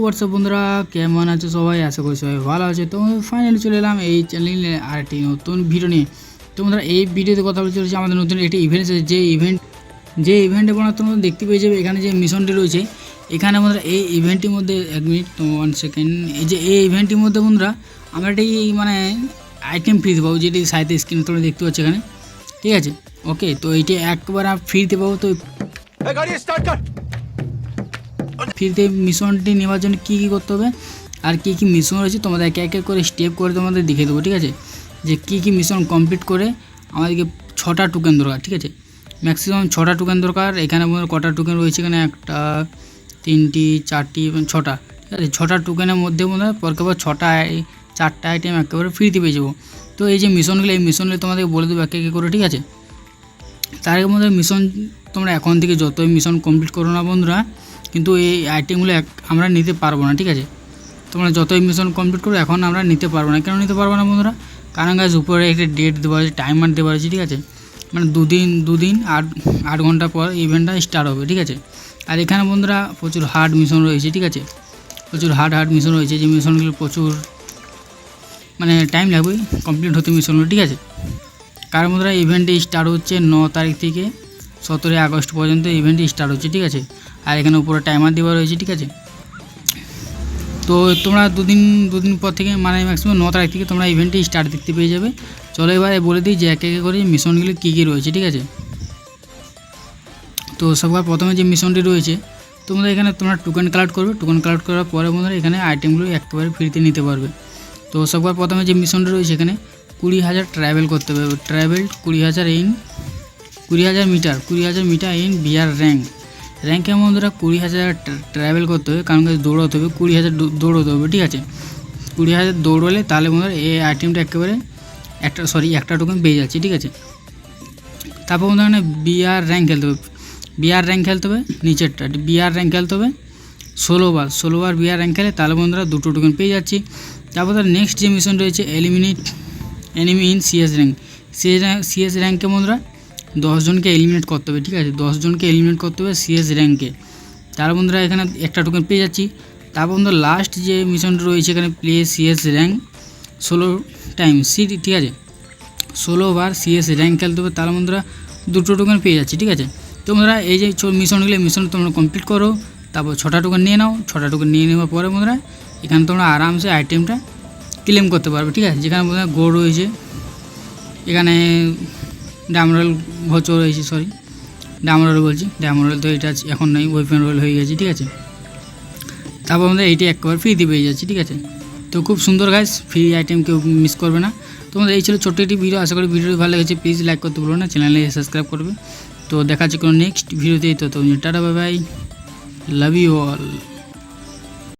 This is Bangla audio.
হোয়াটসঅ্যাপ বন্ধুরা? কেমন আছো সবাই? আশা করি সবাই ভালো আছে। তো ফাইনালি চলে এলাম এই চ্যানেলে আর একটি নতুন ভিডিও নিয়ে। তো বন্ধুরা, এই ভিডিওতে কথা বলতে চলেছে আমাদের নতুন একটি ইভেন্ট আছে। যে ইভেন্ট যে ইভেন্টে বোনার তোমরা দেখতে পেয়ে যাবে, এখানে যে মিশনটি রয়েছে, এখানে বন্ধুরা এই ইভেন্টটির মধ্যে এক মিনিট তো ওয়ান সেকেন্ড এই যে এই ইভেন্টটির মধ্যে বন্ধুরা, আমরা এটি মানে আইটেম ফ্রিতে পাবো যেটি সাইতে স্ক্রিনে তোমরা দেখতে পাচ্ছি এখানে। ঠিক আছে? ওকে তো এইটি একবার ফ্রিতে পাবো তো ফ্রিতে মিশনটি নেওয়ার জন্য কী কী করতে হবে? আর কী কী মিশন রয়েছে, তোমাদের এক এক করে স্টেপ করে তোমাদের দেখিয়ে দেবো, ঠিক আছে? যে কী কী মিশন কমপ্লিট করে আমাদেরকে ছটা টোকেন দরকার, ঠিক আছে? ম্যাক্সিমাম ছটা টোকেন দরকার, এখানে কটা টোকেন রয়েছে এখানে, একটা, তিনটি, চারটি ছটা, ঠিক আছে? ছটা টোকেনের মধ্যে মনে হয় পরকে পর ছটা চারটা আইটেম একেবারে ফ্রিতে পেয়ে যাব। তো এই যে মিশনগুলো এই মিশনগুলো তোমাদের বলে দেবো এক এক করে, ঠিক আছে? তার মধ্যে মিশন তোমরা এখন থেকে যতই মিশন কমপ্লিট করো না বন্ধুরা কিন্তু এই আইটেমগুলো এক- আমরা নিতে পারব না, ঠিক আছে? তোমরা যতই মিশন কমপ্লিট করো, এখন আমরা নিতে পারব না। কেন নিতে পারব না বন্ধুরা? কারণ গাছ উপরে একটা ডেট দেওয়া আছে টাইমার দেওয়া আছে, ঠিক আছে? মানে দুদিন দুদিন, আট আট ঘণ্টা পর ইভেন্টটা স্টার্ট হবে, ঠিক আছে? আর এখানে বন্ধুরা প্রচুর হার্ড মিশন রয়েছে, ঠিক আছে? প্রচুর হার্ড হার্ড মিশন রয়েছে, যে মিশনগুলো প্রচুর মানে টাইম লাগবে কমপ্লিট হতে মিশনগুলো ঠিক আছে? কারণ বন্ধুরা ইভেন্টটি স্টার্ট হচ্ছে ন তারিখ থেকে সতেরোই আগস্ট পর্যন্ত ইভেন্টটি স্টার্ট হচ্ছে, ঠিক আছে? আর এখানে উপরে টাইমার দেওয়া রয়েছে, ঠিক আছে? তো তোমরা দুদিন দুদিন পর থেকে মানে ম্যাক্সিমাম ন তারিখ থেকে তোমরা ইভেন্টটি স্টার্ট দেখতে পেয়ে যাবে। চলো এবারে বলে দিই যে এক এক করে মিশনগুলি কী কী রয়েছে, ঠিক আছে? তো সবার প্রথমে যে মিশনটি রয়েছে, তোমরা এখানে তোমরা টোকেন কালেক্ট করবে। টোকেন কালেক্ট করার পরে বন্ধুরা এখানে আইটেমগুলো একেবারে ফ্রিতে নিতে পারবে। তো সবার প্রথমে যে মিশনটি রয়েছে এখানে কুড়ি হাজার ট্রাভেল করতে হবে। ট্রাভেল কুড়ি হাজার ইন কুড়ি হাজার মিটার, কুড়ি হাজার মিটার ইন বিয়ার র্যাঙ্ক র্যাঙ্কের মধ্যে কুড়ি হাজার ট্রাভেল করতে হবে, কারণ দৌড়াতে হবে, কুড়ি হাজার দৌড়াতে হবে, ঠিক আছে? কুড়ি হাজার দৌড়লে তাহলে বন্ধুরা এই আইটেমটা একেবারে একটা সরি একটা টোকেন পেয়ে যাচ্ছে, ঠিক আছে? তারপর বন্ধুরা এখানে বিআর র্যাঙ্ক খেলতে হবে। বিআর র্যাঙ্ক খেলতে হবে, নিচেরটা বিআর র্যাঙ্ক খেলতে হবে, ষোলোবার ষোলোবার বিআর র্যাঙ্ক খেলে তাহলে বন্ধুরা দুটো টোকেন পেয়ে যাচ্ছি। তারপর তার নেক্সট যে মিশন রয়েছে eliminate enemy in CS rank CS rank CS র্যাঙ্কে বন্ধুরা দশজনকে এলিমিনেট করতে হবে, ঠিক আছে? দশজনকে এলিমিনেট করতে হবে সিএস র্যাঙ্কে তার বন্ধুরা, এখানে একটা টোকেন পেয়ে যাচ্ছি। তারপর বন্ধুরা লাস্ট যে মিশনটা রয়েছে, এখানে প্লে সিএস র্যাঙ্ক ষোলো টাইম সি ঠিক আছে? ষোলো বার সিএস র্যাঙ্ক খেলতে হবে তার বন্ধুরা, দুটো টোকেন পেয়ে যাচ্ছি, ঠিক আছে? তো বন্ধুরা, এই যে মিশনগুলো মিশন তোমরা কমপ্লিট করো। তারপর ছটা টোকেন নিয়ে নাও। ছটা টোকেন নিয়ে নেওয়ার পরে বন্ধুরা, এখানে তোমরা আরামসে আইটেমটা ক্লেম করতে পারবে, ঠিক আছে? যেখানে বন্ধুরা গো রয়েছে, এখানে ডামরল ভচো রয়েছে সরি ডামরল বলছি ডামরল তো এটা এখন নেই ওয়েপেন রোল হয়ে গেছে, ঠিক আছে? তারপর আমাদের এইটি একবার ফ্রিতে পেয়ে যাচ্ছি, ঠিক আছে? তো খুব সুন্দর গাইস ফ্রি আইটেম কেউ মিস করবে না। তোমাদের এই ছিল ছোট্ট একটি ভিডিও আশা করি ভিডিওটি ভালো লেগেছে প্লিজ লাইক করতে ভুলো না চ্যানেলে সাবস্ক্রাইব করবে। তো দেখা হচ্ছে কোনো নেক্সট ভিডিওতেই তো তো tata bye bye love you all